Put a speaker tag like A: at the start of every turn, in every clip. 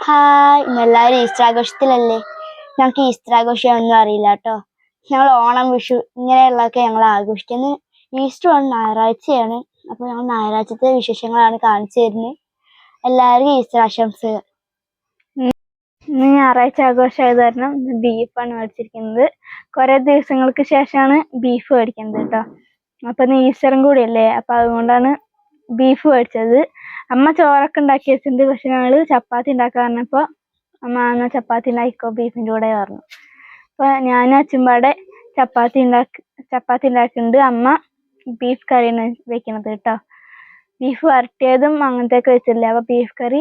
A: Hi എല്ലാവരും Easter ആഘോഷത്തിലല്ലേ ഞങ്ങൾക്ക് Easter ആഘോഷം ഒന്നും അറിയില്ല കേട്ടോ. ഞങ്ങൾ ഓണം വിഷു ഇങ്ങനെയുള്ളതൊക്കെ ഞങ്ങൾ ആഘോഷിക്കുന്നത് ഈസ്റ്റർ ആണ് ഞായറാഴ്ചയാണ്. അപ്പോൾ ഞങ്ങൾ ഞായറാഴ്ചത്തെ വിശേഷങ്ങളാണ് കാണിച്ചു തരുന്നത്. എല്ലാവർക്കും ഈസ്റ്റർ ആശംസകൾ.
B: ഇന്ന് ഞായറാഴ്ച ആഘോഷമായത് കാരണം ബീഫാണ് മേടിച്ചിരിക്കുന്നത്. കുറെ ദിവസങ്ങൾക്ക് ശേഷമാണ് ബീഫ് മേടിക്കുന്നത് കേട്ടോ. അപ്പൊ ഇന്ന് ഈസ്റ്ററും കൂടിയല്ലേ? അപ്പൊ അതുകൊണ്ടാണ് ബീഫ് മേടിച്ചത്. അമ്മ ചോറൊക്കെ ഉണ്ടാക്കി വെച്ചിട്ടുണ്ട് പക്ഷെ ഞങ്ങൾ ചപ്പാത്തി ഉണ്ടാക്കാൻ പറഞ്ഞപ്പോ അമ്മ എന്നാ ചപ്പാത്തി ഉണ്ടാക്കിക്കോ ബീഫിന്റെ കൂടെ പറഞ്ഞു. അപ്പൊ ഞാൻ അച്ഛമ്പാടെ ചപ്പാത്തി ഉണ്ടാക്കി ചപ്പാത്തി ഉണ്ടാക്കിണ്ട് അമ്മ ബീഫ് കറിയാണ് വെക്കണത് കേട്ടോ ബീഫ് വരട്ടിയതും അങ്ങനത്തെ ഒക്കെ വെച്ചിട്ടില്ല? അപ്പൊ ബീഫ് കറി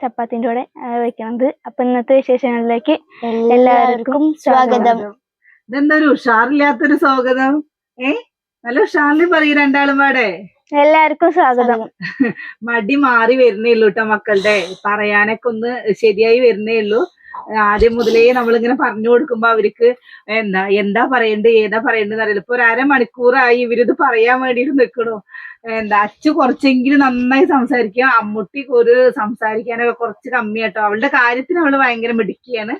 B: ചപ്പാത്തിന്റെ കൂടെ ആ, വെക്കണത്. അപ്പൊ ഇന്നത്തെ വിശേഷങ്ങളിലേക്ക്
A: എല്ലാവർക്കും സ്വാഗതം.
C: ഇതെന്താ ഒരു ഉഷാറില്ലാത്തൊരു സ്വാഗതം? ഏ? നല്ല ഉഷാറിൽ പറയും രണ്ടാളും പാടെ.
B: എല്ലാവർക്കും സ്വാഗതം.
C: മടി മാറി വരുന്നേ ഉള്ളൂ കേട്ടോ മക്കളുടെ പറയാനൊക്കെ ഒന്ന് ശരിയായി വരുന്നേ ഉള്ളൂ. ആദ്യം മുതലേ നമ്മളിങ്ങനെ പറഞ്ഞു കൊടുക്കുമ്പോ അവർക്ക് എന്താ എന്താ പറയണ്ടേ ഏതാ പറയണ്ടെന്ന് അറിയില്ല. ഇപ്പൊ ഒരു അരമണിക്കൂറായി ഇവരിത് പറയാൻ വേണ്ടിയിട്ട് നിൽക്കണു എന്താ അച്ഛ കുറച്ചെങ്കിലും നന്നായി സംസാരിക്കുക. അമ്മുട്ടി ഒരു സംസാരിക്കാനൊക്കെ കുറച്ച് കമ്മിയാട്ടോ. അവളുടെ കാര്യത്തിന് അവൾ ഭയങ്കര മിടുക്കിയാണ്.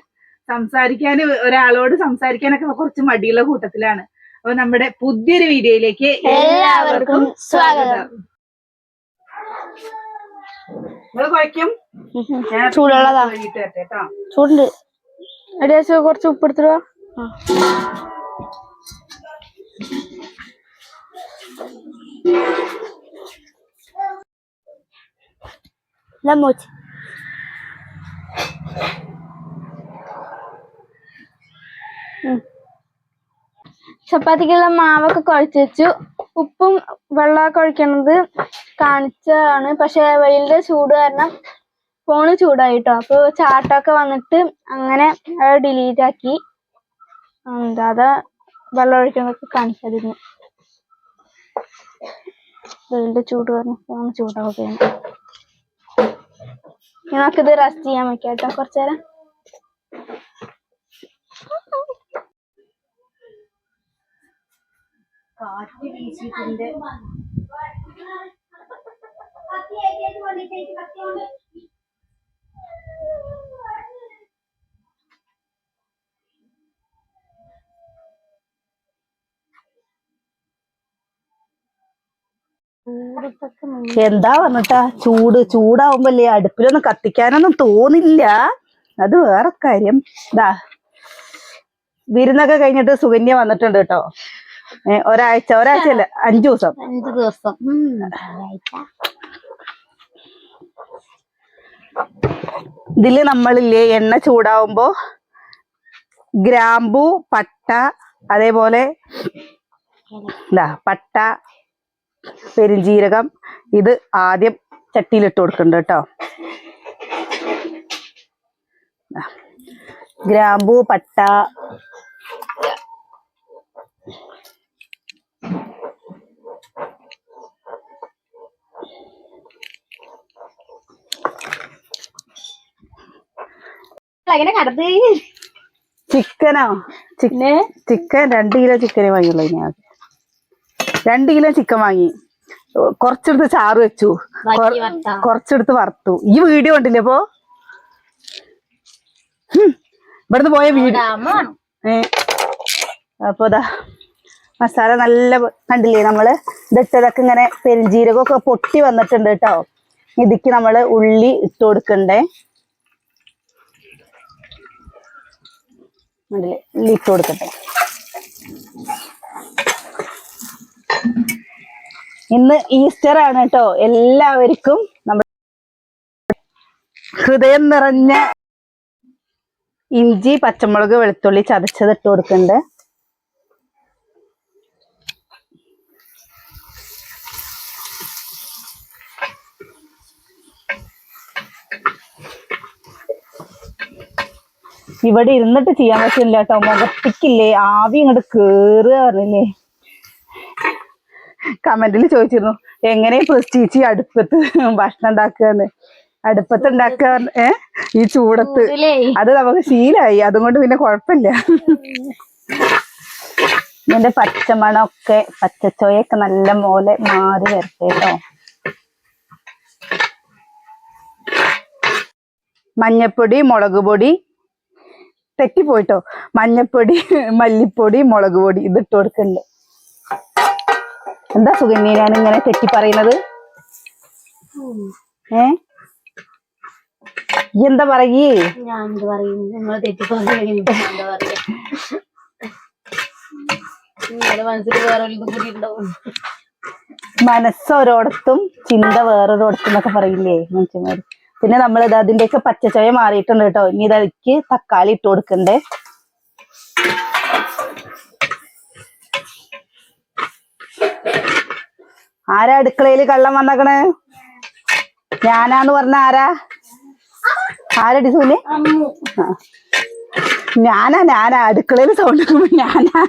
C: സംസാരിക്കാൻ ഒരാളോട് സംസാരിക്കാനൊക്കെ കുറച്ച് മടിയുള്ള കൂട്ടത്തിലാണ്. അപ്പൊ നമ്മുടെ പുതിയൊരു വീഡിയോയിലേക്ക്
A: എല്ലാവർക്കും സ്വാഗതം.
C: നിങ്ങൾ കുഴക്കും
A: ചൂടുള്ളതാ. ചൂടുണ്ട്.
B: അടിയാച്ച കുറച്ച് ഉപ്പ്
A: ഇതാ മോച്ച്.
B: ചപ്പാത്തിക്കുള്ള മാവൊക്കെ കുഴച്ച് വെച്ചു. ഉപ്പും വെള്ളമൊക്കെ ഒഴിക്കണത് കാണിച്ചതാണ്. പക്ഷെ വെയിലിന്റെ ചൂട് കാരണം ഫോണ് ചൂടായിട്ടോ. അപ്പോൾ ചാട്ടമൊക്കെ വന്നിട്ട് അങ്ങനെ അത് ഡിലീറ്റ് ആക്കി. എന്താ അതാ വെള്ളം ഒഴിക്കണതൊക്കെ കാണിച്ചതിന്. വെയിലിന്റെ ചൂട് കാരണം ഫോൺ ചൂടാവുകയാണ്. നമുക്കിത് റെസ്റ്റ് ചെയ്യാൻ വെക്കാം കേട്ടോ കുറച്ചേരം
D: എന്താ പറഞ്ഞിട്ടാ ചൂട് ചൂടാവുമ്പല്ലേ അടുപ്പിലൊന്നും കത്തിക്കാനൊന്നും തോന്നില്ല. അത് വേറെ കാര്യം. ഇതാ വിരുന്നൊക്കെ കഴിഞ്ഞിട്ട് സുകന്യ വന്നിട്ടുണ്ട് കേട്ടോ. ഒരാഴ്ച ഒരാഴ്ചയല്ല അഞ്ചു ദിവസം
A: അഞ്ചു ദിവസം
D: ഇതിൽ നമ്മളില്ലേ എണ്ണ ചൂടാവുമ്പോ ഗ്രാമ്പു പട്ട അതേപോലെ എന്താ പട്ട പെരുംജീരകം ഇത് ആദ്യം ചട്ടിയിലിട്ട് കൊടുക്കുന്നുണ്ട് കേട്ടോ. ഗ്രാമ്പു പട്ട
A: അങ്ങനെ കടത്ത്
D: ചിക്കനോ? ചിക്കൻ ചിക്കൻ രണ്ട് കിലോ ചിക്കനെ വാങ്ങിയുള്ളൂ ഞാൻ രണ്ട് കിലോ ചിക്കൻ വാങ്ങി. കുറച്ചെടുത്ത് ചാറ് വെച്ചു. കൊറച്ചെടുത്ത് വറുത്തു. ഈ വീഡിയോ ഉണ്ടല്ലേ അപ്പോ. ഇവിടുന്ന് പോയ വീഡിയോ ഏ. അപ്പൊ അതാ മസാല നല്ല കണ്ടില്ലേ നമ്മൾ? ഇതിട്ടതൊക്കെ ഇങ്ങനെ പെരുംജീരകമൊക്കെ പൊട്ടി വന്നിട്ടുണ്ട് കേട്ടോ. ഇതിക്ക് നമ്മൾ ഉള്ളി ഇട്ട് കൊടുക്കണ്ടേ. ഉള്ളി ഇട്ട് കൊടുക്കട്ടെ. ഇന്ന് ഈസ്റ്റർ ആണ് കേട്ടോ. എല്ലാവർക്കും നമ്മൾ ഹൃദയം നിറഞ്ഞ ഇഞ്ചി പച്ചമുളക് വെളുത്തുള്ളി ചതച്ചത് ഇട്ട് കൊടുക്കണ്ട് ഇവിടെ ഇരുന്നിട്ട് ചെയ്യാൻ പറ്റില്ല കേട്ടോ മുഖത്തേക്കില്ലേ ആവി ഇങ്ങോട്ട് കേറുക പറഞ്ഞില്ലേ കമന്റിൽ ചോദിച്ചിരുന്നു എങ്ങനെ പ്രസ്റ്റീച്ച് അടുപ്പത്ത് ഭക്ഷണം ഉണ്ടാക്കുകയെന്ന്? അടുപ്പത്ത് ഉണ്ടാക്കുക ഏ? ഈ ചൂടത്ത്. അത് നമുക്ക് ശീലമായി അതുകൊണ്ട് പിന്നെ കുഴപ്പമില്ല. ഇതിന്റെ പച്ചമണൊക്കെ പച്ചച്ചോയൊക്കെ നല്ല പോലെ മാറി വരട്ടെ കേട്ടോ മഞ്ഞപ്പൊടി മുളക് പൊടി തെറ്റിപ്പോയിട്ടോ? മഞ്ഞപ്പൊടി മല്ലിപ്പൊടി മുളക് പൊടി ഇതിട്ട് കൊടുക്കണ്ട് എന്താ സുഗന്യ ഞാൻ ഇങ്ങനെ തെറ്റി പറയുന്നത് ഏ എന്താ പറയേ? മനസ്സൊരോടത്തും ചിന്ത വേറൊരിടത്തും എന്നൊക്കെ പറയില്ലേ മനുഷ്യന്മാര് പിന്നെ നമ്മൾ ഇത് അതിന്റെയൊക്കെ പച്ചച്ചോയ മാറിയിട്ടുണ്ട് കേട്ടോ. ഇനി ഇതക്ക് തക്കാളി ഇട്ട് കൊടുക്കണ്ടേ. ആരാ അടുക്കളയിൽ കള്ളം വന്നേക്കണ്? ഞാനാന്ന് പറഞ്ഞ ആരാ? ആരടി സൂൽ? ഞാനാ ഞാനാ. അടുക്കളയിൽ സൗണ്ട് ഞാനാ.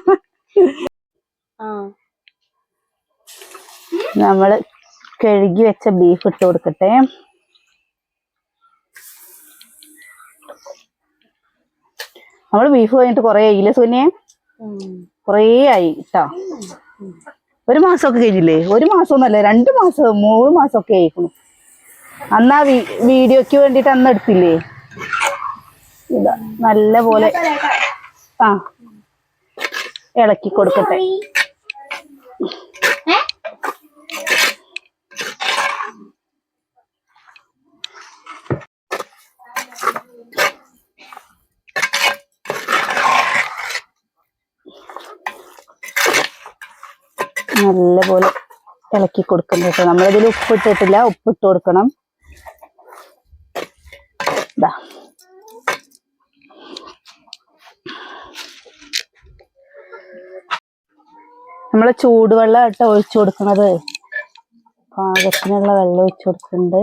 D: നമ്മൾ കഴുകി വെച്ച ബീഫ് ഇട്ട് കൊടുക്കട്ടെ. നമ്മൾ ബീഫ് കഴിഞ്ഞിട്ട് കൊറേ ആയില്ലേ സുനിയെ? കൊറേ ആയി കേട്ടോ ഒരു മാസമൊക്കെ കഴിഞ്ഞില്ലേ? ഒരു മാസമൊന്നുമല്ല രണ്ട് മാസം മൂന്ന് മാസം ഒക്കെ അന്ന് അന്നാ വീഡിയോക്ക് വേണ്ടിട്ട് അന്ന് എടുത്തില്ലേ? ഇതാ നല്ല പോലെ ആ ഇളക്കി കൊടുക്കട്ടെ. നല്ലപോലെ ഇളക്കി കൊടുക്കണം കേട്ടോ. നമ്മളിതിൽ ഉപ്പിട്ടിട്ടില്ല. ഉപ്പിട്ട് കൊടുക്കണം. ഇതാ നമ്മൾ ചൂടുവെള്ളം ഇട്ട് ഒഴിച്ചു കൊടുക്കണത്. പാകത്തിനുള്ള വെള്ളം ഒഴിച്ചു കൊടുക്കുന്നുണ്ട്.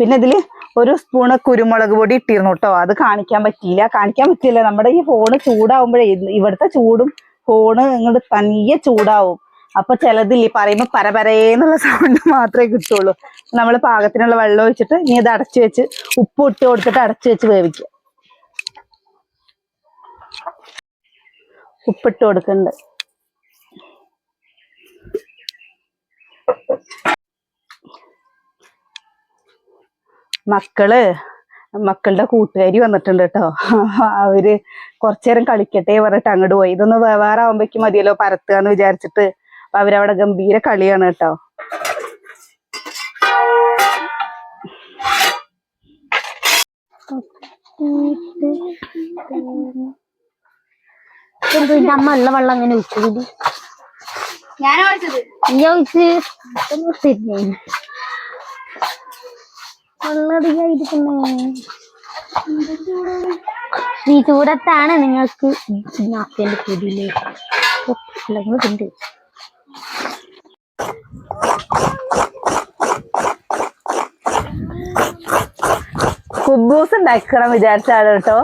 D: പിന്നെ ഇതിൽ ഒരു സ്പൂണ് കുരുമുളക് പൊടി ഇട്ടിരുന്നു കേട്ടോ അത് കാണിക്കാൻ പറ്റിയില്ല. കാണിക്കാൻ പറ്റിയില്ല. നമ്മുടെ ഈ ഫോണ് ചൂടാവുമ്പോഴേ ഇവിടുത്തെ ചൂടും ഫോണ് ഇങ്ങോട്ട് തനിയെ ചൂടാവും. അപ്പൊ ചിലതില്ലേ പറയുമ്പോ പരപരേന്നുള്ള സൗണ്ട് മാത്രമേ കിട്ടുള്ളൂ. നമ്മൾ പാകത്തിനുള്ള വെള്ളം ഒഴിച്ചിട്ട് ഇനി ഇത് അടച്ചു വെച്ച് ഉപ്പ് ഇട്ട് കൊടുത്തിട്ട് അടച്ചു വെച്ച് വേവിക്കുക ഉപ്പിട്ട് കൊടുക്കുന്നുണ്ട് മക്കൾ മക്കളുടെ കൂട്ടുകാരി വന്നിട്ടുണ്ട് കേട്ടോ അവർ കുറച്ചേരം കളിക്കട്ടെ പറഞ്ഞിട്ട് അങ്ങോട്ട് പോയി. ഇതൊന്ന് വേറെ ആവുമ്പേക്ക് മതിയല്ലോ പരത്തുകയെന്ന് വിചാരിച്ചിട്ട്. അപ്പൊ അവരവിടെ ഗംഭീര കളിയാണ് കേട്ടോ
A: അമ്മ ഉള്ള വെള്ളം അങ്ങനെ ഒഴിച്ചത്?
B: ഞാൻ ഒഴിച്ചത്.
A: നീ ഒഴിച്ച് ഈ ചൂടത്താണ് നിങ്ങൾക്ക് നാക്കേണ്ട പൊടിയിലേക്ക് ഉണ്ട്
D: കുബൂസ് ഉണ്ടാക്കണം വിചാരിച്ചാണ് കേട്ടോ.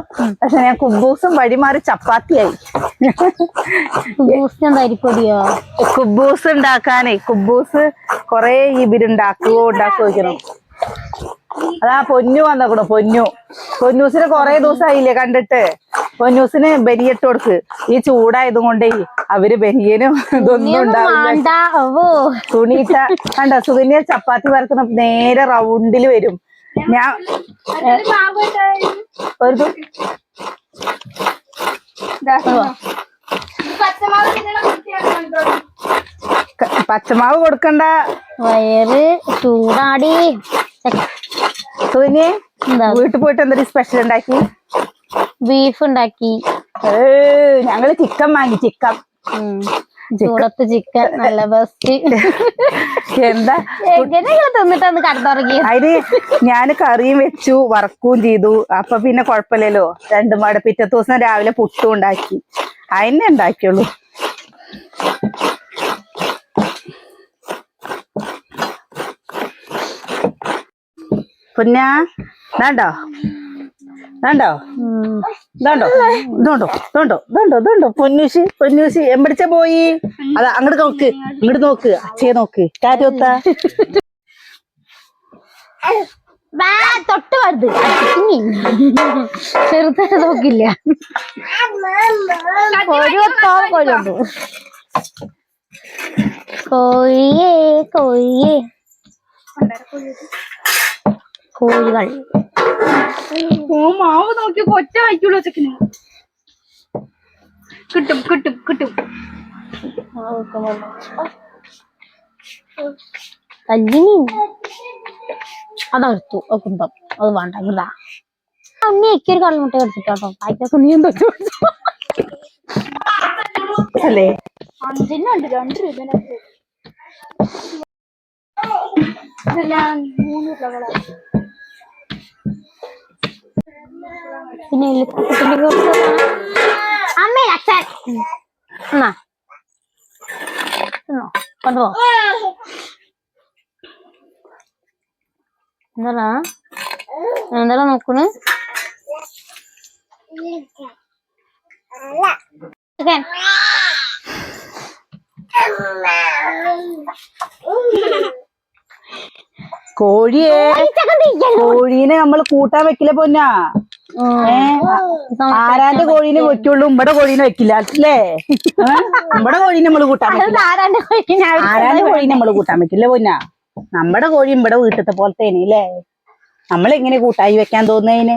D: പക്ഷെ ഞാൻ കുബൂസും വഴിമാറി ചപ്പാത്തിയായി.
A: അരിപ്പൊടിയോ?
D: കുബൂസ് ഉണ്ടാക്കാനേ കുബൂസ് കൊറേ ഇവരുണ്ടാക്കുവോ ഉണ്ടാക്കുവോ അതാ പൊന്നു വന്നേക്കണു പൊന്നു. പൊന്നൂസിന് കൊറേ ദിവസമായില്ലേ കണ്ടിട്ട്. പൊന്നൂസിന് ബനിയിട്ട് കൊടുക്ക്. ഈ ചൂടായത് കൊണ്ടേ അവർ ബനിയനും ഇതൊന്നും ഉണ്ടാവില്ല.
A: ഓ
D: കണ്ട? സുകന്യ ചപ്പാത്തി പരത്തുന്ന നേരെ റൗണ്ടിൽ വരും. ഞാൻ ഒരു പച്ചമാവ് കൊടുക്കണ്ട.
A: വയറ് ചൂടാടി.
D: വീട്ടിൽ പോയിട്ട് എന്തൊരു സ്പെഷ്യൽ ഉണ്ടാക്കി?
A: ബീഫ് ഉണ്ടാക്കി.
D: ഞങ്ങൾ ചിക്കൻ വാങ്ങി ചിക്കൻ.
A: ചൂടത്ത് ചിക്കൻ നല്ല ബെസ്റ്റ്
D: എന്താ?
A: തിന്നിട്ടൊന്ന് കടന്നുറങ്ങി
D: അതിന് ഞാൻ കറിയും വെച്ചു വറക്കും ചെയ്തു. അപ്പൊ പിന്നെ കുഴപ്പമില്ലല്ലോ. രണ്ടും പാടെ പിറ്റത്തെ ദിവസം രാവിലെ പുട്ടും ഉണ്ടാക്കി. അതിനെ ഉണ്ടാക്കിയുള്ളൂ. പിന്നെ വേണ്ടോ? വേണ്ടോ? ഇതുണ്ടോ? ഇതുണ്ടോ? ഇതുണ്ടോ? ഇതുണ്ടോ? ഇതുണ്ടോ? പൊന്നൂശി പൊന്നൂശി എമ്പടിച്ച പോയി. അതാ അങ്ങോട്ട് നോക്ക് ഇങ്ങോട്ട് നോക്ക് അച്ഛയെ നോക്ക്. കാറ്റൊത്ത
A: തൊട്ട് വരുത് ചെറുതായിട്ട് നോക്കില്ല. ഒരു കോഴിയുണ്ട് കോഴിയേ കോഴിയേ. കോഴികൾ.
B: ഓ മാവ് നോക്കി ഒറ്റ വായിക്കുള്ളൂ ചെക്കന് കിട്ടും കിട്ടും കിട്ടും.
A: തല്ലിനി അതടുത്തു ആ കുന്തം അത് വേണ്ട ഇതാ. അമ്മ ഒരു കള്ളുമുട്ട എടുത്തിട്ടോ പായ്ക്കൊക്കെ നീ എന്താ
D: അല്ലേ?
B: അഞ്ചിനുണ്ട് രണ്ട് രൂപ മൂന്ന് രൂപകളാണ്
A: പിന്നെ അമ്മേ അച്ഛൻ എന്നാ? കൊണ്ടുപോ. എന്താടാ? എന്താടാ നോക്കണ്? ചിക്കൻ
D: കോഴിയെ കോഴീനെ നമ്മൾ കൂട്ടാൻ വെക്കില്ല പൊന്നാ? ഏ? ആരാന്റെ കോഴീനെ വെക്കുള്ളൂ? ഇവിടെ കോഴീനെ വെക്കില്ല അല്ലേ? ഉമ്മടെ നമ്മുടെ കോഴീനെ നമ്മൾ കൂട്ടാൻ വെക്കില്ല.
A: ആരാന്റെ കോഴിനെ
D: നമ്മൾ കൂട്ടാൻ വെക്കില്ല പൊന്നാ? നമ്മുടെ കോഴി ഇവിടെ വീട്ടിലത്തെ പോലത്തെ അല്ലേ നമ്മളെങ്ങനെ കൂട്ടായി വെക്കാൻ തോന്നുന്നതിന്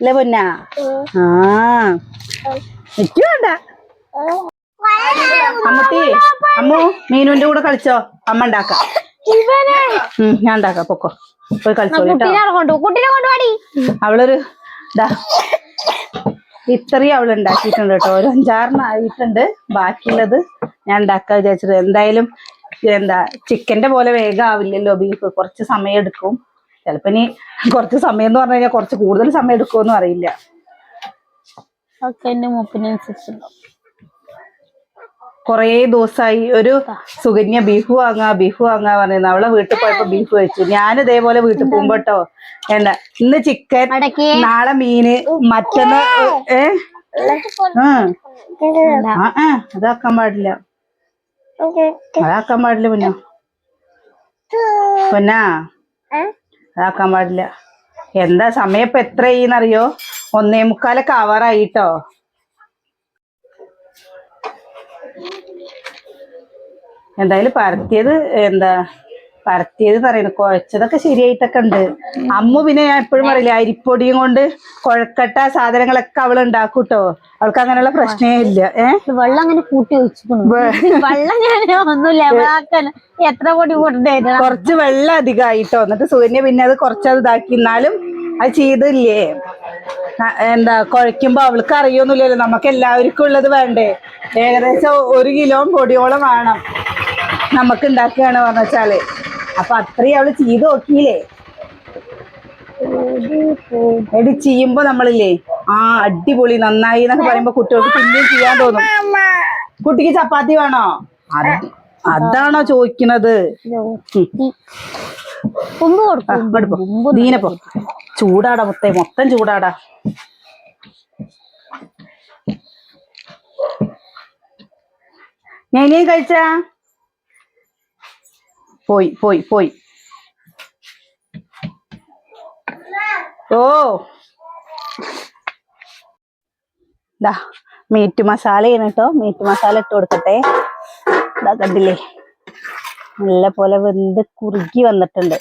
D: അല്ലേ പൊന്നാ? ആ. എനിക്ക് വേണ്ട. അമ്മത്തി അമ്മു മീനുവിന്റെ കൂടെ കളിച്ചോ? അമ്മ ഉണ്ടാക്കാം. ഞാൻ ഉണ്ടാക്കാം പൊക്കോ. പോയി കളിച്ചോളൂ അവളൊരു ഇത്രയും അവൾ ഉണ്ടാക്കിയിട്ടുണ്ട് കേട്ടോ. ഒരു അഞ്ചാറിനായിട്ടുണ്ട് ബാക്കിയുള്ളത് ഞാൻ ഉണ്ടാക്കാൻ വിചാരിച്ചത്. എന്തായാലും എന്താ ചിക്കന്റെ പോലെ വേഗം ആവില്ലല്ലോ ബീഫ് കുറച്ച് സമയം എടുക്കും. ചിലപ്പോ ഇനി കുറച്ച് സമയം എന്ന് പറഞ്ഞു കഴിഞ്ഞാൽ കുറച്ച് കൂടുതൽ സമയം എടുക്കുമെന്നും അറിയില്ല.
A: എന്റെ മൂപ്പിനനുസരിച്ചുണ്ടോ
D: കുറേ ദിവസമായി ഒരു സുകന്യ ബീഫ് വാങ്ങാ ബീഫ് വാങ്ങാ പറയുന്നത് അവളെ വീട്ടിൽ പോയപ്പോ ബീഫ് വെച്ചു ഞാൻ ഇതേപോലെ വീട്ടിൽ പോകുമ്പോ കേട്ടോ എന്താ ഇന്ന് ചിക്കൻ നാളെ മീന് മറ്റന്ന് ഏ? ആ. അതാക്കാൻ പാടില്ല. അതാക്കാൻ പാടില്ല പൊന്നോ. പൊന്നാ? അതാക്കാൻ പാടില്ല. എന്താ സമയം ഇപ്പൊ എത്രയെന്നറിയോ ഒന്നേ മുക്കാലൊക്കെ ആവാറായിട്ടോ എന്തായാലും പരത്തിയത് എന്താ പരത്തിയത് പറയുന്നത് കുഴച്ചതൊക്കെ ശരിയായിട്ടൊക്കെ ഉണ്ട്. അമ്മ പിന്നെ ഞാൻ എപ്പോഴും പറയില്ല അരിപ്പൊടിയും കൊണ്ട് കുഴക്കട്ട സാധനങ്ങളൊക്കെ അവൾ കേട്ടോ അവൾക്ക് അങ്ങനെയുള്ള പ്രശ്നമേ ഇല്ല. ഏഹ്
A: വെള്ളം അങ്ങനെ കൂട്ടി വെള്ളം ഞാൻ എത്ര പൊടി
D: കുറച്ച് വെള്ളം അധികമായിട്ടോ എന്നിട്ട് സൂര്യനെ പിന്നെ അത് കുറച്ചത് ഇതാക്കി. എന്നാലും അത് ചെയ്തില്ലേ? എന്താ കുഴയ്ക്കുമ്പോ അവൾക്ക് അറിയൊന്നുമില്ലല്ലോ. നമുക്ക് എല്ലാവർക്കും ഉള്ളത് വേണ്ടേ? ഏകദേശം ഒരു കിലോ പൊടിയോളം വേണം. നമുക്ക് ഉണ്ടാക്കുകയാണ് പറഞ്ഞാൽ. വെച്ചാൽ അപ്പൊ അത്രയും അവൾ ചെയ്ത് നോക്കിയില്ലേ? എടി ചെയ്യുമ്പോ നമ്മളില്ലേ ആ അടിപൊളി നന്നായി എന്നൊക്കെ പറയുമ്പോ കുട്ടികൾക്ക് പിന്നെയും ചെയ്യാൻ തോന്നും. കുട്ടിക്ക് ചപ്പാത്തി വേണോ? അത് അതാണോ ചോദിക്കണത്. ഉം.
A: കുമ്പ്
D: ആ,
A: കൊടുക്കും
D: പോ. ദീനെ പോ. ചൂടാടാ മൊത്തം മൊത്തം ചൂടാടാ. ഞാൻ കഴിച്ചാ? പോയി പോയി പോയി. ഓ. ദാ മീറ്റ് മസാലയാണ് കേട്ടോ മീറ്റ് മസാല ഇട്ട് കൊടുക്കട്ടെ. ഇതാ കണ്ടില്ലേ? നല്ല പോലെ വെന്ത് കുറുകി വന്നിട്ടുണ്ട്.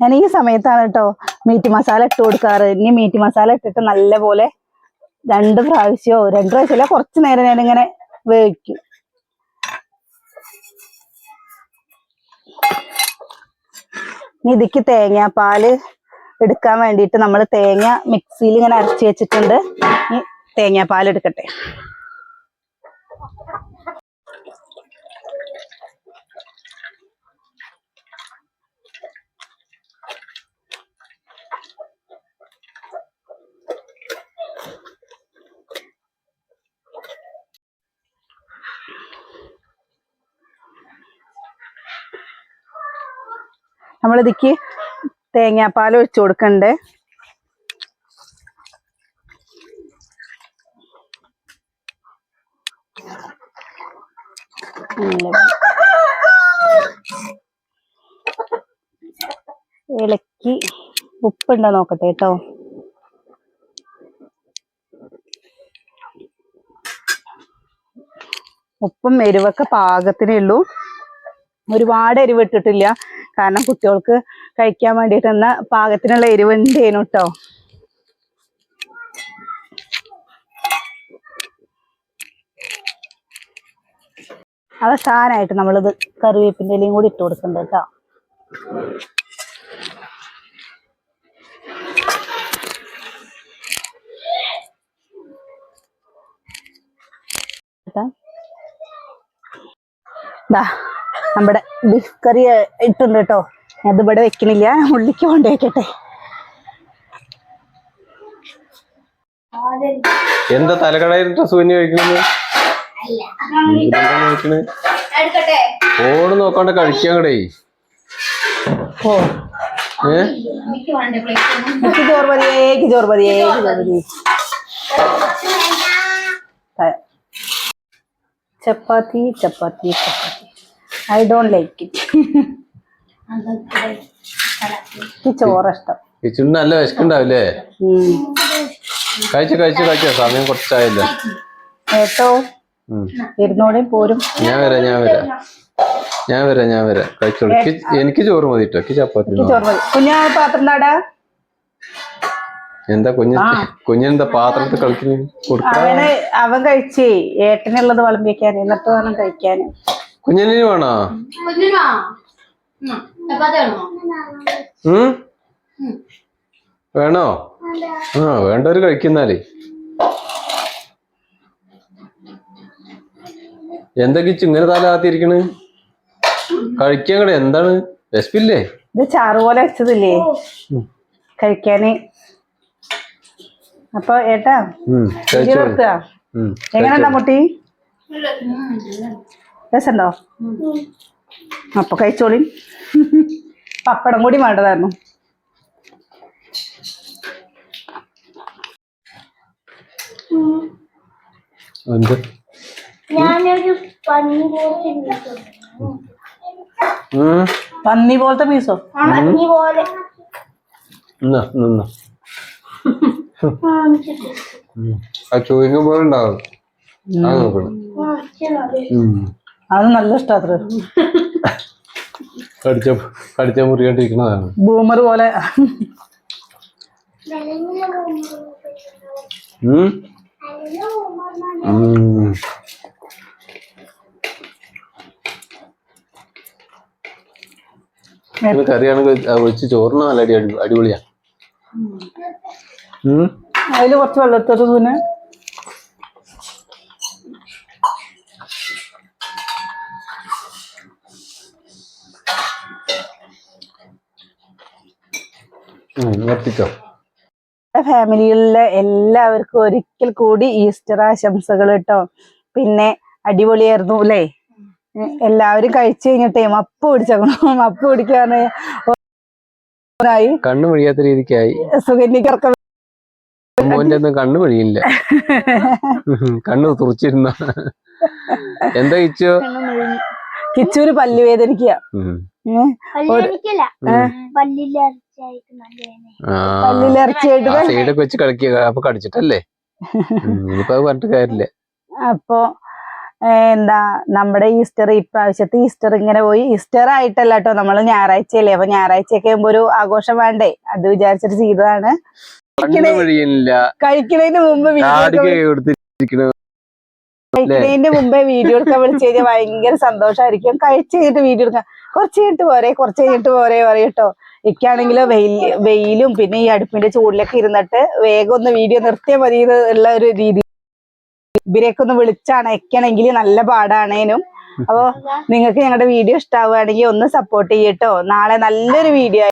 D: ഞാൻ ഈ സമയത്താണ് കേട്ടോ മീറ്റ് മസാല ഇട്ട് കൊടുക്കാറ്. ഇനി മീറ്റ് മസാല ഇട്ടിട്ട് നല്ല പോലെ രണ്ട് പ്രാവശ്യമോ രണ്ട് പ്രാവശ്യമല്ല കുറച്ച് നേരം ഞാൻ ഇങ്ങനെ വേവിക്കും. ഇതിക്ക് തേങ്ങാപ്പാൽ എടുക്കാൻ വേണ്ടിയിട്ട് നമ്മൾ തേങ്ങ മിക്സിയിൽ ഇങ്ങനെ അരച്ച് വെച്ചിട്ടുണ്ട്. തേങ്ങാപ്പാൽ എടുക്കട്ടെ. നമ്മളിതിക്ക് തേങ്ങാപ്പാൽ ഒഴിച്ചു കൊടുക്കണ്ടേ. ഇളക്കി ഉപ്പുണ്ടോ നോക്കട്ടെ കേട്ടോ ഉപ്പും എരിവൊക്കെ പാകത്തിനേ ഉള്ളൂ. ഒരുപാട് എരിവ് ഇട്ടിട്ടില്ല. കാരണം കുട്ടികൾക്ക് കഴിക്കാൻ വേണ്ടിയിട്ട് എന്ന പാകത്തിനുള്ള എരിവ് ഉണ്ടേനു കേട്ടോ അവസാനമായിട്ട് നമ്മളിത് കറിവേപ്പിന്റെ ഇലയും കൂടി ഇട്ട് കൊടുക്കുന്നുണ്ട് കേട്ടോ കേട്ടോ. ദാ. നമ്മുടെ ബീഫ് കറി ഇട്ടുണ്ട് കേട്ടോ അത് ഇവിടെ വെക്കണില്ല. ഉള്ളിക്ക് കൊണ്ടുവയ്ക്കട്ടെ
E: എന്താ തലകടയിട്ട് കഴിക്കണേ ഫോണ് നോക്കാണ്ട് കഴിക്കാൻ കടേ
D: ഓ ചോറ് ചോറ് ചോറ് മതി. ചപ്പാത്തി ചപ്പാത്തി ചപ്പാത്തി. ഐ ഡോണ്ട് ലൈക്ക് ഇറ്റ് എനിക്ക് ചോറ് ഇഷ്ടം
E: കിച്ചണിന് നല്ല വിശക്കുണ്ടാവില്ലേ കഴിച്ചു കഴിച്ചു കഴിച്ചോ. സമയം കുറച്ചായല്ലോ.
D: കേട്ടോ. ഇരുന്നോടെ പോരും.
E: ഞാൻ വരാം ഞാൻ വരാം. ഞാൻ വരാം ഞാൻ വരാം. കഴിച്ചോളൂ. എനിക്ക് ചോറ് മതി കേട്ടോ ചപ്പാത്തി
D: ചോറ് മതി. കുഞ്ഞാ പാത്രം നാടാ
E: എന്താ കുഞ്ഞ് കുഞ്ഞെന്താ പാത്രത്തിൽ കളിക്കുന്നു
D: അവന് അവൻ കഴിച്ചേ. ഏട്ടനുള്ളത് വിളമ്പിക്കാൻ എന്നിട്ട് വേണം കഴിക്കാൻ
E: കുഞ്ഞിന് വേണോ? വേണോ? ആ വേണ്ടവര് കഴിക്കുന്നാലേ എന്തൊക്കെ ചിങ്ങനെ ഇങ്ങനെ തല കാത്തിരിക്കണ് കഴിക്കാൻ കട എന്താണ്? വിശപ്പില്ലേ?
D: ഇത് ചാറ് പോലെ വെച്ചതില്ലേ? കഴിക്കാന്. അപ്പൊ ഏട്ടാ എങ്ങനെ മുട്ടി രസമുണ്ടോ അപ്പൊ കഴിച്ചോളി. പപ്പടം കൂടി വേണ്ടതായിരുന്നു.
A: പന്നി
D: പോലത്തെ പീസോ
E: ആ ചോദിക്കും പോലെ. ഉണ്ടാവും. അത് നോക്കണം. ഉം.
D: അത് നല്ല ഇഷ്ടാത്ര
E: കടിച്ച കടിച്ച
D: ബൂമർ പോലെ.
E: ഉം. ഉം. ഇത് കറിയാണെങ്കിൽ ഒഴിച്ച് ചോറിന് നല്ല അടി അടി- അടിപൊളിയാ.
D: അതിൽ കുറച്ച് വെള്ളം പിന്നെ
E: നിർത്തിക്കോ
D: ഫാമിലിയിലെ എല്ലാവർക്കും ഒരിക്കൽ കൂടി ഈസ്റ്റർ ആശംസകൾ കേട്ടോ പിന്നെ അടിപൊളിയായിരുന്നു അല്ലേ? എല്ലാവരും കഴിച്ചു കഴിഞ്ഞിട്ടേ മപ്പ് പിടിച്ചു മപ്പ് പിടിക്കാന്ന്
E: കണ്ണു വഴിയാത്ത രീതിക്കായി.
D: സുഗന്യക്കറക്കം
E: മോന്റെ ഒന്നും കണ്ണു പിഴിയില്ല കണ്ണു തുറച്ചിരുന്ന. എന്താ കിച്ചു?
D: കിച്ചൂര് പല്ല്
E: സൈഡൊക്കെ വെച്ച് കളിക്കുക. അപ്പൊ കടിച്ചിട്ടല്ലേ? ഉം, ഇനിയിപ്പോ അത് പറഞ്ഞിട്ട് കാര്യമില്ല.
D: അപ്പൊ എന്താ നമ്മുടെ ഈസ്റ്റർ ഇപ്രാവശ്യത്തെ ഈസ്റ്റർ ഇങ്ങനെ പോയി. ഈസ്റ്റർ ആയിട്ടല്ല കേട്ടോ നമ്മൾ ഞായറാഴ്ചയല്ലേ? അപ്പൊ ഞായറാഴ്ചയൊക്കെ ആകുമ്പോ ഒരു ആഘോഷം വേണ്ടേ? അത് വിചാരിച്ചിട്ട് ചെയ്തതാണ്. കഴിക്കുന്നതിന് മുമ്പ് കഴിക്കുന്നതിന്റെ മുമ്പേ വീഡിയോ എടുക്കാൻ വിളിച്ചു കഴിഞ്ഞാൽ ഭയങ്കര സന്തോഷമായിരിക്കും കഴിച്ചു കഴിഞ്ഞിട്ട് വീഡിയോ എടുക്കാം കുറച്ച് കഴിഞ്ഞിട്ട് പോരെ കുറച്ച് കഴിഞ്ഞിട്ട് പോരെ പറയും കേട്ടോ. എനിക്കാണെങ്കിൽ വെയിൽ വെയിലും പിന്നെ ഈ അടുപ്പിന്റെ ചൂടിലൊക്കെ ഇരുന്നിട്ട് വേഗം ഒന്ന് വീഡിയോ നിർത്തിയാൽ മതി ഉള്ള ഒരു രീതി. ഇവരെയൊക്കെ ഒന്ന് വിളിച്ചണയ്ക്കണമെങ്കിൽ നല്ല പാടാണേനും. അപ്പൊ നിങ്ങൾക്ക് ഞങ്ങളുടെ വീഡിയോ ഇഷ്ടാവുകയാണെങ്കിൽ ഒന്ന് സപ്പോർട്ട് ചെയ്യട്ടോ. നാളെ നല്ലൊരു വീഡിയോ